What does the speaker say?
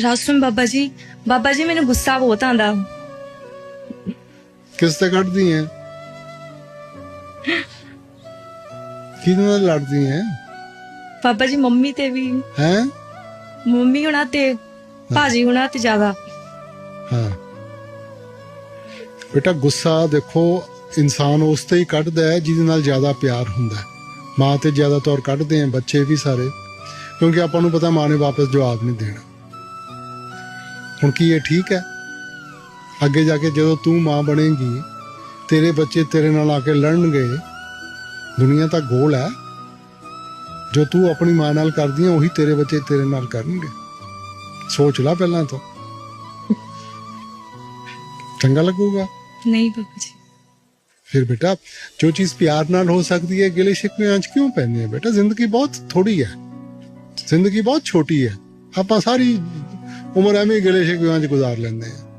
ਰਾਸਮ ਬਾਬਾ ਜੀ। ਬਾਬਾ ਜੀ ਮੈਨੂੰ ਗੁੱਸਾ ਬਹੁਤ ਆਂਦਾ ਕਿਸ ਤੇ ਕੱਢਦੀ ਐ? ਕਿਹਦੇ ਨਾਲ ਲੜਦੀ ਐ? ਬਾਬਾ ਜੀ ਮੰਮੀ ਤੇ ਵੀ। ਹੈ? ਮੰਮੀ ਹੁਣਾਂ ਤੇ ਭਾਜੀ ਹੁਣਾਂ ਤੇ ਜ਼ਿਆਦਾ। ਹਾਂ। ਬੇਟਾ ਗੁੱਸਾ ਦੇਖੋ ਇਨਸਾਨ ਉਸ ਤੇ ਹੀ ਕੱਢਦਾ ਹੈ ਜਿਹਦੇ ਨਾਲ ਜ਼ਿਆਦਾ ਪਿਆਰ ਹੁੰਦਾ ਹੈ। ਮਾਂ ਤੇ ਜ਼ਿਆਦਾ ਤੌਰ ਕੱਢਦੇ ਆ ਬੱਚੇ ਵੀ ਸਾਰੇ। ਕਿਉਂਕਿ ਆਪਾਂ ਨੂੰ ਪਤਾ ਮਾਂ ਨੇ ਵਾਪਸ ਜਵਾਬ ਨਹੀਂ ਦੇਣਾ। ਹੁਣ ਕੀ ਇਹ ਠੀਕ ਹੈ? ਅੱਗੇ ਜਾ ਕੇ ਜਦੋਂ ਤੂੰ ਮਾਂ ਬਣੇਗੀ ਤੇਰੇ ਬੱਚੇ ਤੇਰੇ ਨਾਲ ਆ ਕੇ ਲੜਨਗੇ ਦੁਨੀਆ ਤਾਂ ਗੋਲ ਹੈ। ਜੋ ਤੂੰ ਆਪਣੀ ਮਾਂ ਨਾਲ ਕਰਦੀ ਹੈ ਉਹੀ ਤੇਰੇ ਬੱਚੇ ਤੇਰੇ ਨਾਲ ਕਰਨਗੇ। ਸੋਚ ਲੈ ਪਹਿਲਾਂ ਤੋਂ। ਚੰਗਾ ਲੱਗੂਗਾ? ਨਹੀਂ ਬਾਬਾ ਜੀ। ਫਿਰ ਬੇਟਾ ਜੋ ਚੀਜ਼ ਪਿਆਰ ਨਾਲ ਹੋ ਸਕਦੀ ਹੈ ਗਿਲੇ ਸ਼ਿਕਵੇ ਅੱਜ ਕਿਉਂ ਪੈਂਦੇ ਆ ਬੇਟਾ? ਜ਼ਿੰਦਗੀ ਬਹੁਤ ਥੋੜੀ ਹੈ। ਜ਼ਿੰਦਗੀ ਬਹੁਤ ਛੋਟੀ ਹੈ। ਆਪਾਂ ਸਾਰੀ ਉਮਰ ਐਵੇਂ ਹੀ ਗਿਲੇ ਚ ਗੁਜ਼ਾਰ ਲੈਂਦੇ ਆ।